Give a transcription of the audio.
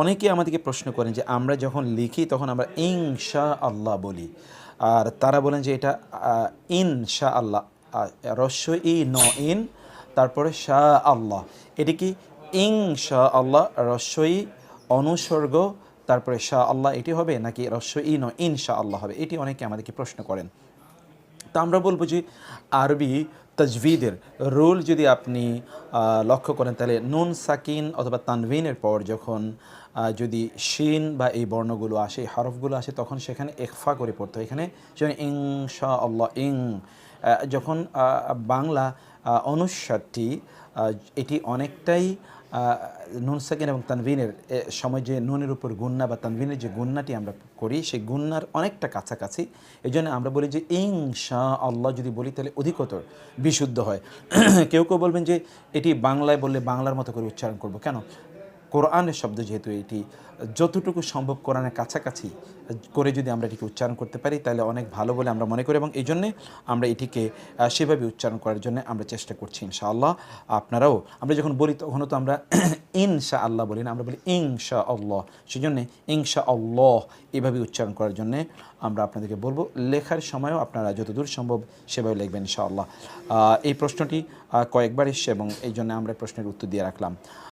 অনেকে আমাদেরকে প্রশ্ন করেন যে আমরা যখন লিখি তখন আমরা ইনশা আল্লাহ বলি। আর তারা বলেন যে এটা ইনশা আল্লাহ রস্য ই ন ইন তারপরে শাহ আল্লাহ এটি কি ইনশা আল্লাহ রস্যই অনুসর্গ, তারপরে শাহ আল্লাহ এটি হবে নাকি রস্য ই ন ইন শাহ আল্লাহ হবে? এটি অনেকে আমাদেরকে প্রশ্ন করেন। তা আমরা বলব যে আরবি তাজভিদের রুল যদি আপনি লক্ষ্য করেন, তাহলে নুন সাকিন অথবা তানভিনের পর যখন যদি শিন বা এই বর্ণগুলো আসে, এই হরফগুলো আসে, তখন সেখানে একফা করে পড়তো এখানে সেখানে ইং শাহ আল্লাহ ইং যখন বাংলা আহ, এটি অনেকটাই নুন সাকিন এবং তানভিনের সময় যে নুনের উপর গুন্না বা তানভিনের যে গুন্নাটি আমরা করি সেই গুন্নার অনেকটা কাছাকাছি। এই জন্য আমরা বলি যে ইং শাহ আল্লাহ যদি বলি তাহলে অধিকতর বিশুদ্ধ হয়। কেউ কেউ বলবেন যে এটি বাংলায় বললে বাংলার মতো করে উচ্চারণ করব। কেন? কোরআনের শব্দ যেহেতু এটি, যতটুকু সম্ভব কোরআনের কাছাকাছি করে যদি আমরা এটিকে উচ্চারণ করতে পারি, তাহলে অনেক ভালো বলে আমরা মনে করি এবং এই জন্যে আমরা এটিকে সেভাবে উচ্চারণ করার জন্য আমরা চেষ্টা করছি ইনশাআল্লাহ। আপনারাও, আমরা যখন বলি তখনও তো আমরা ইনশা আল্লাহ বলি না, আমরা বলি ইনশা আল্লাহ সেই জন্যে ইনশা আল্লাহ এভাবে উচ্চারণ করার জন্যে আমরা আপনাদেরকে বলব, লেখার সময়ও আপনারা যতদূর সম্ভব সেভাবে লিখবেন ইনশাআল্লাহ। এই প্রশ্নটি কয়েকবার এসছে এবং এই জন্য আমরা প্রশ্নের উত্তর দিয়ে রাখলাম।